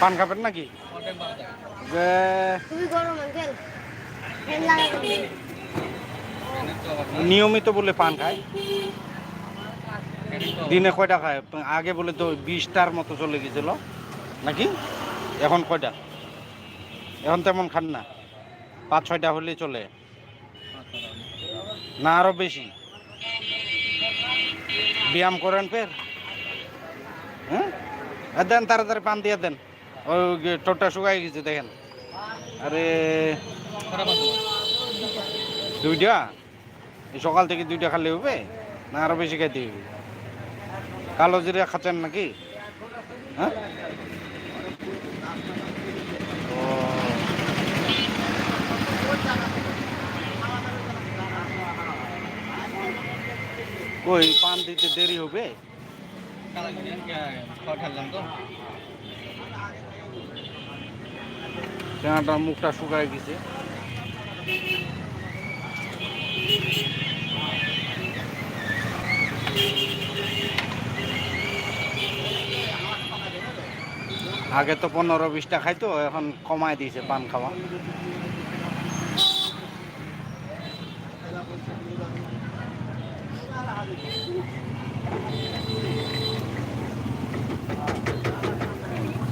পান খাবেন নাকি? যে নিয়মিত বলে পান খায়। দিনে কয়টা খায়? আগে বলে তো বিশটার মতো চলে গেছিল। নাকি? এখন কয়টা? এখন তেমন খান না। পাঁচ ছয়টা হলে চলে। না আরও বেশি। ব্যায়াম করেন ফের। হ্যাঁ? দেন তাড়াতাড়ি পান দিয়ে দেন। ওই যে টোটা শুকাই গেছে, দেখেন। আরে, দুইটা? সকাল থেকে দুইটা খালি হবে, না আরও বেশি খাইতে হবে? কালো জিরা খাচ্ছেন নাকি? হ্যাঁ? কই, পান দিতে দেরি হবে? চেনাটার মুখটা শুকায় গেছে। আগে তো পনেরো বিশটা খাইতো এখন কমায় দিয়েছে পান খাওয়া।